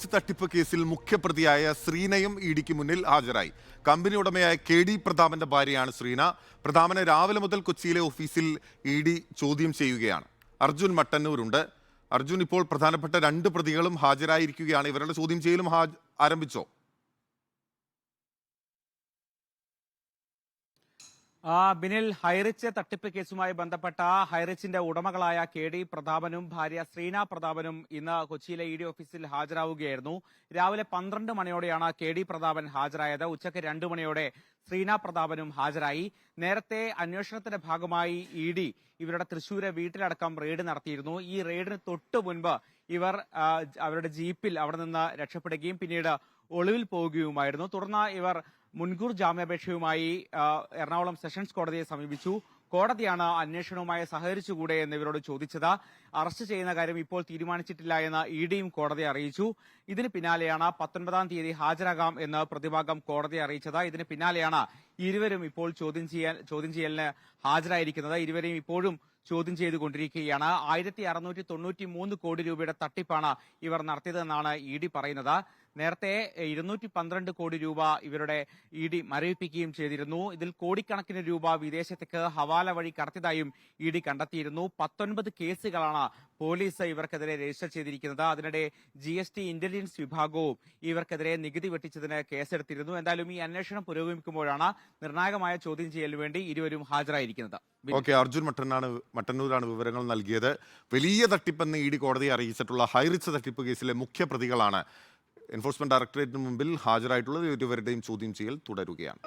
ഹൈറിച്ച് തട്ടിപ്പ് കേസിൽ മുഖ്യപ്രതിയായ ശ്രീനയും ഇ ഡിക്ക് മുന്നിൽ ഹാജരായി. കമ്പനി ഉടമയായ കെ ഡി പ്രതാപന്റെ ഭാര്യയാണ് ശ്രീന. പ്രതാപനെ രാവിലെ മുതൽ കൊച്ചിയിലെ ഓഫീസിൽ ഇ ഡി ചോദ്യം ചെയ്യുകയാണ്. അർജുൻ മട്ടന്നൂരുണ്ട്. അർജുൻ ഇപ്പോൾ പ്രധാനപ്പെട്ട രണ്ട് പ്രതികളും ഹാജരായിരിക്കുകയാണ്. ഇവരുടെ ചോദ്യം ചെയ്യലും ആരംഭിച്ചോ? ബിനിൽ ഹൈറിച്ച് തട്ടിപ്പ് കേസുമായി ബന്ധപ്പെട്ട ഹൈറിച്ചിന്റെ ഉടമകളായ കെ ഡി പ്രതാപനും ഭാര്യ ശ്രീന പ്രതാപനും ഇന്ന് കൊച്ചിയിലെ ഇ ഡി ഓഫീസിൽ ഹാജരാവുകയായിരുന്നു. രാവിലെ പന്ത്രണ്ട് മണിയോടെയാണ് കെ ഡി പ്രതാപൻ ഹാജരായത്. ഉച്ചയ്ക്ക് രണ്ടു മണിയോടെ ശ്രീന പ്രതാപനും ഹാജരായി. നേരത്തെ അന്വേഷണത്തിന്റെ ഭാഗമായി ഇ ഡി ഇവരുടെ തൃശൂരെ വീട്ടിലടക്കം റെയ്ഡ് നടത്തിയിരുന്നു. ഈ റെയ്ഡിന് തൊട്ടു മുൻപ് ഇവർ അവരുടെ ജീപ്പിൽ അവിടെ നിന്ന് രക്ഷപ്പെടുകയും പിന്നീട് ഒളിവിൽ പോവുകയുമായിരുന്നു. തുടർന്ന് ഇവർ മുൻകൂർ ജാമ്യാപേക്ഷയുമായി എറണാകുളം സെഷൻസ് കോടതിയെ സമീപിച്ചു. കോടതിയാണ് അന്വേഷണവുമായി സഹകരിച്ചുകൂടെ എന്നിവരോട് ചോദിച്ചത്. അറസ്റ്റ് ചെയ്യുന്ന കാര്യം ഇപ്പോൾ തീരുമാനിച്ചിട്ടില്ല എന്ന് ഇ ഡിയും കോടതിയെ അറിയിച്ചു. ഇതിന് പിന്നാലെയാണ് പത്തൊൻപതാം തീയതി ഹാജരാകാം എന്ന് പ്രതിഭാഗം കോടതിയെ അറിയിച്ചത്. ഇതിന് പിന്നാലെയാണ് ഇരുവരും ഇപ്പോൾ ചോദ്യം ചെയ്യാൻ ചോദ്യം ചെയ്യലിന് ഹാജരായിരിക്കുന്നത്. ഇരുവരെയും ഇപ്പോഴും ചോദ്യം ചെയ്തുകൊണ്ടിരിക്കുകയാണ്. ആയിരത്തി അറുന്നൂറ്റി തൊണ്ണൂറ്റി മൂന്ന് കോടി രൂപയുടെ തട്ടിപ്പാണ് ഇവർ നടത്തിയതെന്നാണ് ഇ ഡി പറയുന്നത്. നേരത്തെ ഇരുന്നൂറ്റി പന്ത്രണ്ട് കോടി രൂപ ഇവരുടെ ഇ ഡി മരവിപ്പിക്കുകയും ചെയ്തിരുന്നു. ഇതിൽ കോടിക്കണക്കിന് രൂപ വിദേശത്തേക്ക് ഹവാല വഴി കടത്തിയതായും ഇ ഡി കണ്ടെത്തിയിരുന്നു. പത്തൊൻപത് കേസുകളാണ് പോലീസ് ഇവർക്കെതിരെ രജിസ്റ്റർ ചെയ്തിരിക്കുന്നത്. അതിനിടെ ജി എസ് ടി ഇന്റലിജൻസ് വിഭാഗവും ഇവർക്കെതിരെ നികുതി വെട്ടിച്ചതിന് കേസെടുത്തിരുന്നു. എന്തായാലും ഈ അന്വേഷണം പുരോഗമിക്കുമ്പോഴാണ് നിർണായകമായ ചോദ്യം ചെയ്യലിന് വേണ്ടി ഇരുവരും ഹാജരായിരിക്കുന്നത്. ഓക്കെ അർജുൻ മട്ടനാണ് മട്ടന്നൂരാണ് വിവരങ്ങൾ നൽകിയത്. വലിയ തട്ടിപ്പെന്ന് ഇ ഡി കോടതിയെ അറിയിച്ചിട്ടുള്ള ഹൈറിച്ച് തട്ടിപ്പ് കേസിലെ മുഖ്യ പ്രതികളാണ് എൻഫോഴ്സ്മെന്റ് ഡയറക്ടറേറ്റിന് മുമ്പിൽ ഹാജരായിട്ടുള്ളത്. ഇരുവരുടെയും ചോദ്യം ചെയ്യൽ തുടരുകയാണ്.